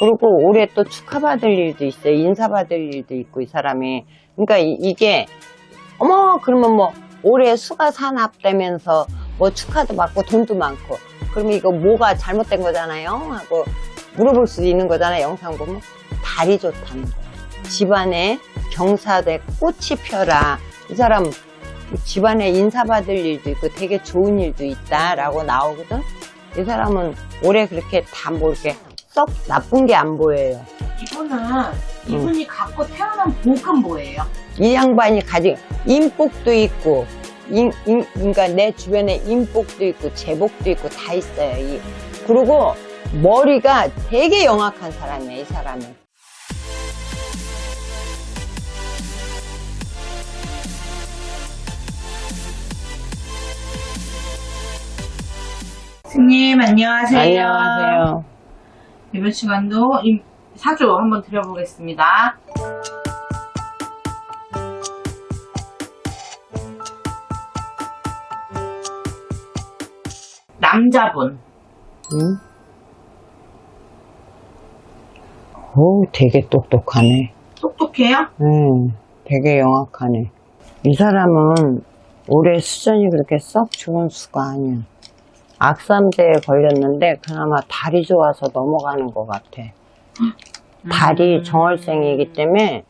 그리고 올해 또 축하받을 일도 있어요. 인사받을 일도 있고, 이 사람이. 그러니까 이, 게 어머, 그러면 뭐, 올해 수가 산업되면서 뭐 축하도 받고 돈도 많고. 그러면 이거 뭐가 잘못된 거잖아요? 하고 물어볼 수도 있는 거잖아요. 영상 보면. 달이 좋다는 거예요. 집안에 경사대 꽃이 펴라. 이 사람 집안에 인사받을 일도 있고 되게 좋은 일도 있다 라고 나오거든. 이 사람은 올해 그렇게 다뭐 이렇게 썩 나쁜 게 안 보여요. 이분은 이분이 갖고 태어난 복은 뭐예요? 이 양반이 가진 인복도 있고, 인, 인- 그러니까 내 주변에 인복도 있고, 제복도 있고 다 있어요. 이. 그리고 머리가 되게 영악한 사람이에요. 이 사람은. 스님 안녕하세요. 안녕하세요. 이번 시간도 임- 사주 한번 드려보겠습니다. 남자분 응? 오, 되게 똑똑하네. 똑똑해요? 응, 되게 영악하네. 이 사람은 올해 수전이 그렇게 썩 좋은 수가 아니야. 악삼제에 걸렸는데 그나마 달이 좋아서 넘어가는 것 같아. 달이 음. 정월생이기 때문에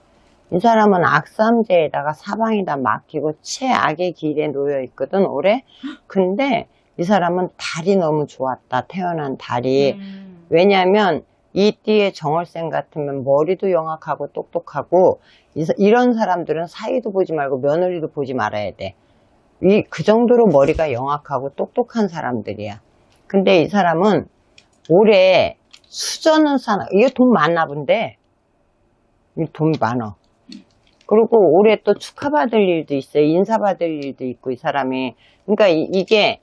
이 사람은 악삼제에다가 사방에다 맡기고 최악의 길에 놓여 있거든 올해. 근데 이 사람은 달이 너무 좋았다. 태어난 달이. 음. 왜냐하면 이 띠의 정월생 같으면 머리도 영악하고 똑똑하고 이- 이런 사람들은 사이도 보지 말고 며느리도 보지 말아야 돼. 이 그 정도로 머리가 영악하고 똑똑한 사람들이야. 근데 이 사람은 올해 수저는 사나 이게 돈 많나 본데 이돈 많어. 그리고 올해 또 축하받을 일도 있어요. 인사받을 일도 있고 이 사람이 그러니까 이- 이게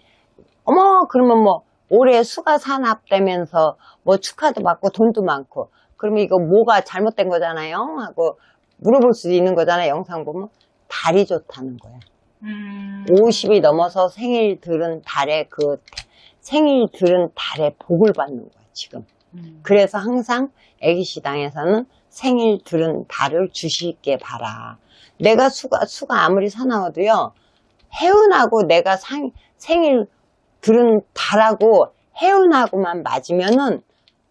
어머 그러면 뭐 올해 수가 산업되면서 뭐 축하도 받고 돈도 많고 그러면 이거 뭐가 잘못된 거잖아요 하고 물어볼 수도 있는 거잖아요 영상 보면 달이 좋다는 거야 음. 50이 넘어서 생일 들은 달에 그 생일 들은 달에 복을 받는 거야 지금 음. 그래서 항상 애기 시당에서는 생일 들은 달을 주시게 봐라. 내가 수가, 수가 아무리 사나워도요, 해운하고 내가 상- 생일 들은 달하고 해운하고만 맞으면은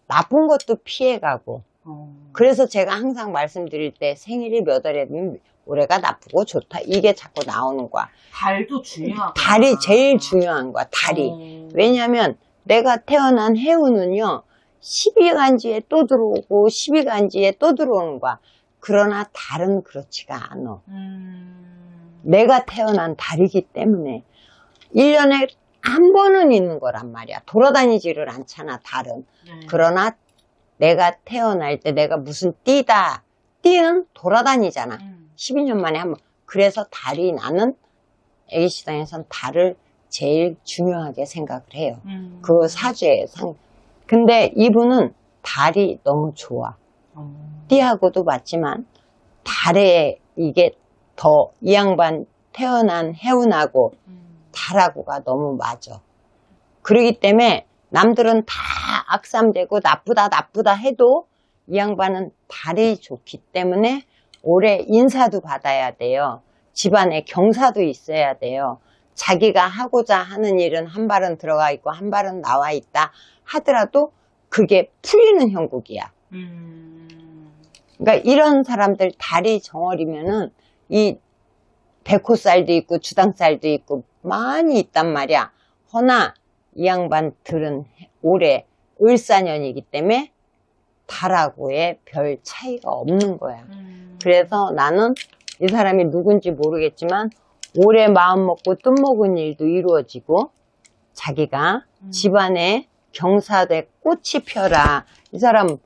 나쁜 것도 피해가고. 어. 그래서 제가 항상 말씀드릴 때 생일이 몇 월에는 올해가 나쁘고 좋다. 이게 자꾸 나오는 거야. 달도 중요하고 달이 제일 중요한 거야, 달이. 어. 왜냐면 내가 태어난 해운은요, 12간지에 또 들어오고 12간지에 또 들어오는 거야. 그러나 달은 그렇지가 않아. 음. 내가 태어난 달이기 때문에 1년에 한 번은 있는 거란 말이야. 돌아다니지를 않잖아, 달은. 네. 그러나 내가 태어날 때 내가 무슨 띠다. 띠는 돌아다니잖아. 음. 12년 만에 한 번. 그래서 달이 나는 애기시당에선 달을 제일 중요하게 생각을 해요. 음. 그 사주의 상. 근데 이분은 달이 너무 좋아. 어. 띠하고도 맞지만 달에 이게 더 이 양반 태어난 해운하고 음. 달하고가 너무 맞아. 그러기 때문에 남들은 다 악삼되고 나쁘다 나쁘다 해도 이 양반은 달이 좋기 때문에 올해 인사도 받아야 돼요. 집안에 경사도 있어야 돼요. 자기가 하고자 하는 일은 한 발은 들어가 있고 한 발은 나와 있다 하더라도 그게 풀리는 형국이야. 음. 그러니까 이런 사람들 달이 정월이면은 이 백호살도 있고 주당살도 있고 많이 있단 말이야. 허나 이 양반들은 올해 을사년이기 때문에 달하고의 별 차이가 없는 거야. 음. 그래서 나는 이 사람이 누군지 모르겠지만 올해 마음 먹고 뜻 먹은 일도 이루어지고 자기가 음. 집안에 경사대 꽃이 펴라. 이 사람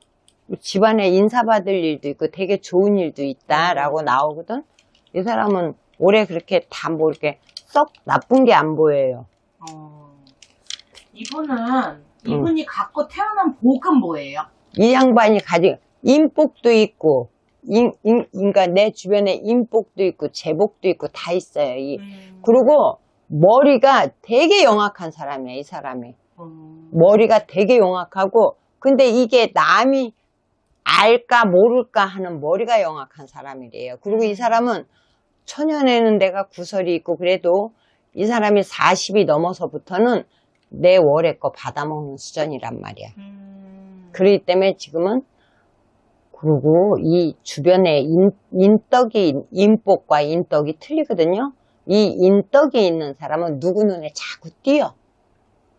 집안에 인사받을 일도 있고 되게 좋은 일도 있다라고 나오거든. 이 사람은 올해 그렇게 다 뭐 이렇게 썩 나쁜 게 안 보여요. 어. 이분은 이분이 갖고 태어난 복은 뭐예요? 이 양반이 가진 인복도 있고 인, 인, 그러니까 내 주변에 인복도 있고 제복도 있고 다 있어요. 이. 음. 그리고 머리가 되게 영악한 사람이야, 이 사람이. 어. 머리가 되게 영악하고 근데 이게 남이 알까 모를까 하는 머리가 영악한 사람이래요. 그리고 이 사람은 초년에는 내가 구설이 있고 그래도 이 사람이 40이 넘어서부터는 내 월에 거 받아먹는 수준이란 말이야. 음. 그렇기 때문에 지금은 그리고 이 주변에 인, 인덕이 인복과 인덕이 틀리거든요. 이 인덕이 있는 사람은 누구 눈에 자꾸 띄어.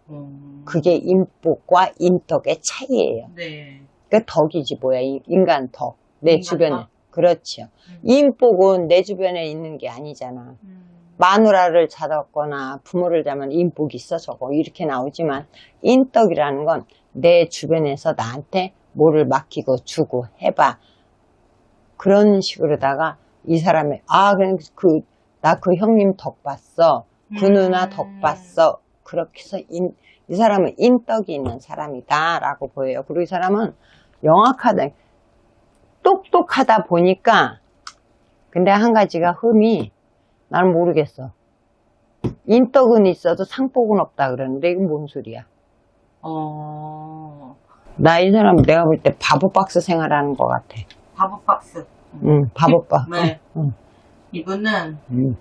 음. 그게 인복과 인덕의 차이예요. 네. 그 덕이지 뭐야 이 인간 덕. 내 인간 주변에. 덕? 그렇죠. 음. 인복은 내 주변에 있는 게 아니잖아. 음. 마누라를 찾았거나 부모를 자면 인복이 있어 저거 이렇게 나오지만 인덕이라는 건 내 주변에서 나한테 뭐를 맡기고 주고 해봐 그런 식으로다가 이 사람의 아 그냥 그나 그 형님 덕 봤어 그 음. 누나 덕 봤어 그렇게 해서 인, 이 사람은 인덕이 있는 사람이다 라고 보여요 그리고 이 사람은 영악하다 똑똑하다 보니까 근데 한 가지가 흠이 나는 모르겠어. 인덕은 있어도 상복은 없다 그러는데 이건 뭔 소리야? 어. 나 이 사람 내가 볼 때 바보 박스 생활하는 것 같아. 바보 박스. 응, 바보 박스. 네. 응, 이분은 응.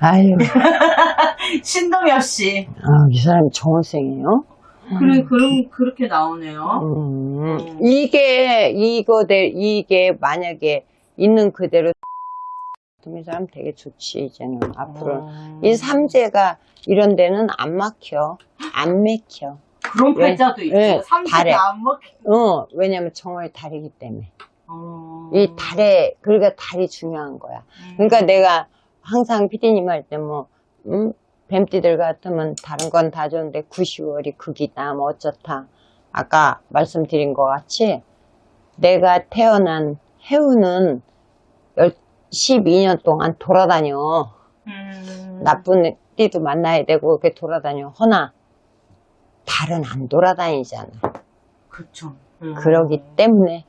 아유, 신동엽 씨. 아, 이 사람 정원생이에요? 그래, 그럼 그렇게 나오네요. 음, 이게, 이거, 대, 이게 만약에 있는 그대로 이 사람 되게 좋지, 이제는. 앞으로. 어. 이 삼재가 이런 데는 안 막혀. 안 맥혀. 그런 왜? 팔자도 있죠. 네, 삼십 달에. 안 먹혀. 어, 왜냐면 정월 달이기 때문에. 어. 이 달에, 그러니까 달이 중요한 거야. 음. 그러니까 내가 항상 피디님 할 때 뭐, 음, 뱀띠들 같으면 다른 건 다 좋은데 9, 10월이 극이다, 뭐 어쩌다. 아까 말씀드린 것 같이 내가 태어난 해우는 12년 동안 돌아다녀. 음. 나쁜 띠도 만나야 되고, 이렇게 돌아다녀. 허나, 달은 안 돌아다니잖아. 그쵸. 음. 그러기 때문에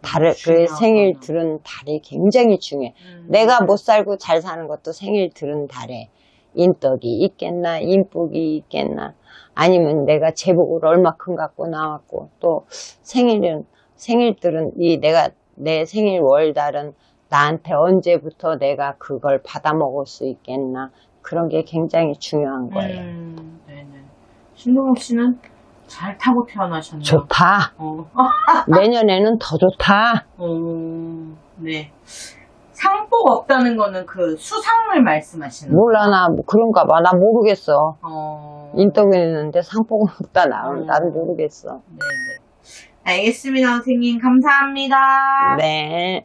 달을 그. 생일들은 달이 굉장히 중요해. 음. 내가 못 살고 잘 사는 것도 생일들은 달에 인덕이 있겠나 인복이 있겠나 아니면 내가 제복을 얼마큼 갖고 나왔고 또 생일은 생일들은 이 내가 내 생일 월달은 나한테 언제부터 내가 그걸 받아 먹을 수 있겠나 그런 게 굉장히 중요한 거예요. 음. 신동엽 씨는 잘 타고 태어나셨네요. 좋다. 어. 내년에는 더 좋다. 어. 네. 상복 없다는 거는 그 수상을 말씀하시는 몰라 나뭐 그런가 봐. 나 모르겠어. 어. 인덕이 있는데 상복은 없다 나는 음. 나는 모르겠어. 네네. 알겠습니다, 선생님. 감사합니다. 네.